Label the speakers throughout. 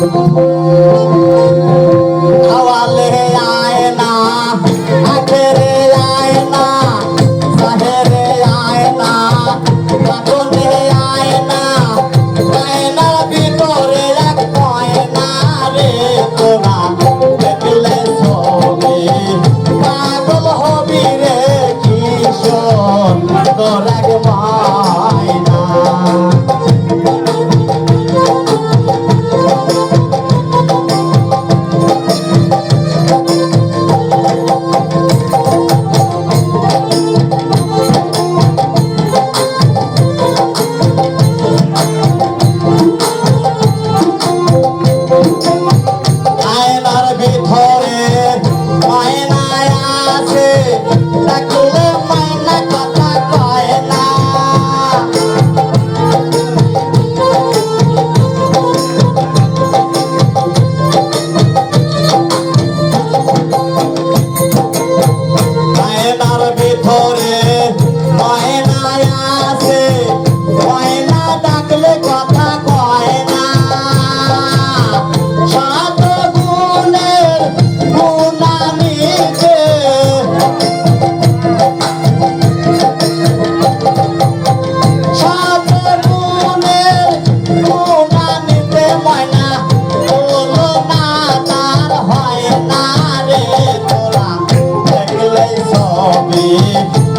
Speaker 1: Música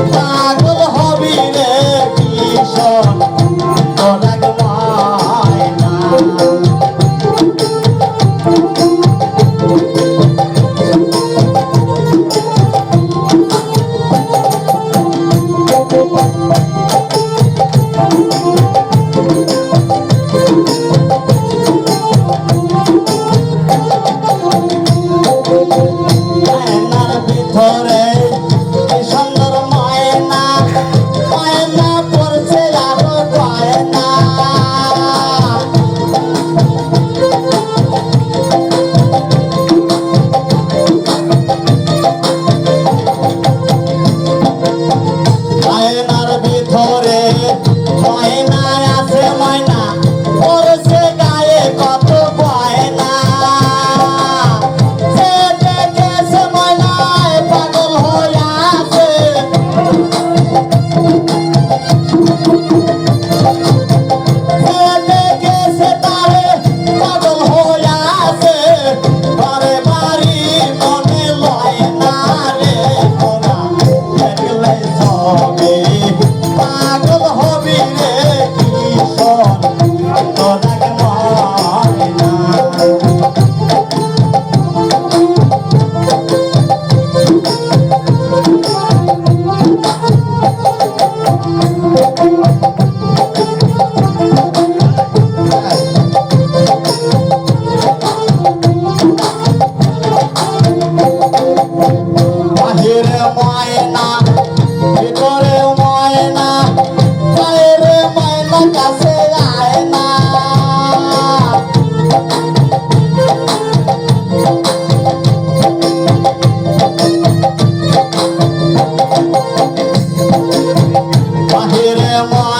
Speaker 1: Bye. Bahir Emma